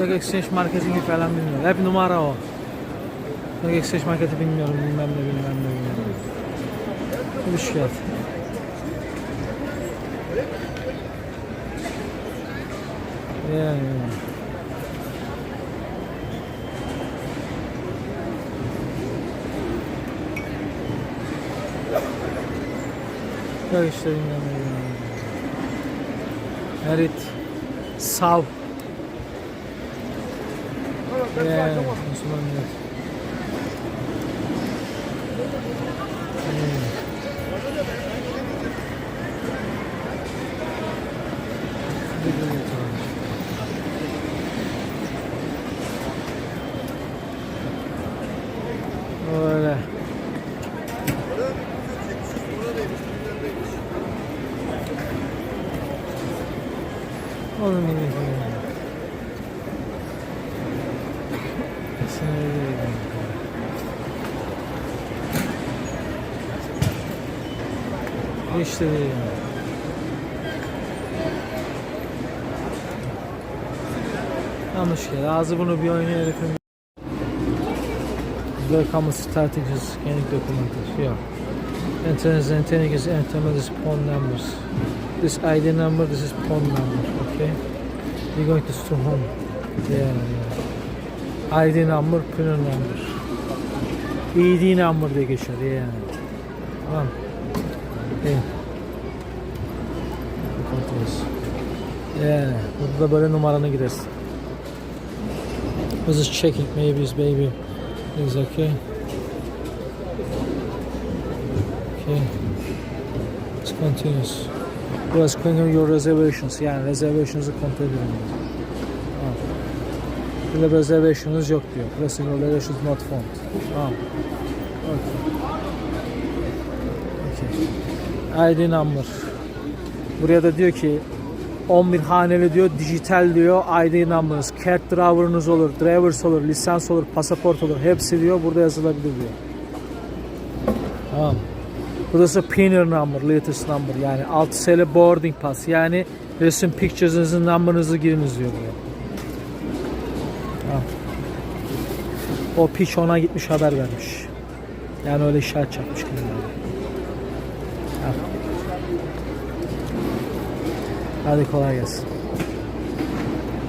Yok exchange marketingi falan bilmiyorum. Hep numara o. Yok exchange marketi bilmiyorum bilmem ne bilmem ne bilmem ne. Bu şikayet. Yani. Yok işte bilmem ne bilmem ne. Merit. Sav. Yani. Müslüman millet. Hmm. Bir de yatıralım. Öyle. Oğlum yine yine. Sinirliyim. İşte değil. Yanlış geldi. Ağzı bunu bir oynuyor herifin. Welcome strategies, any documented. Yeah. Entrance and technique is enter this phone numbers. This ID number, this is phone number. Okay. You're going to store home. Yeah, yeah. ID number, PIN number. ED number diye geçiyor. Yeah. Tamam. Kontrolüz. Yeah. Burada da böyle numaranı girersin. I was just checking maybe his baby is okay. Okay. Let's Let's continue your reservations. Yani reservations'ı kontrol edin. Tamam. Burada reservation'ınız yok diyor. Pressing your reservations not found. Tamam. Okay. ID number. Buraya da diyor ki 11 haneli diyor, dijital diyor, ID numarınız, card driver'ınız olur, drivers olur, lisans olur, pasaport olur, hepsi diyor burada yazılabilir diyor. Tamam. Burası pinner number, latest number yani 6 sayılı boarding pass yani resim pictures'ınızın number'ınızı giriniz diyor buraya. O piç ona gitmiş haber vermiş. Yani öyle işaret çakmış kendilerine. Hadi kolay gelsin.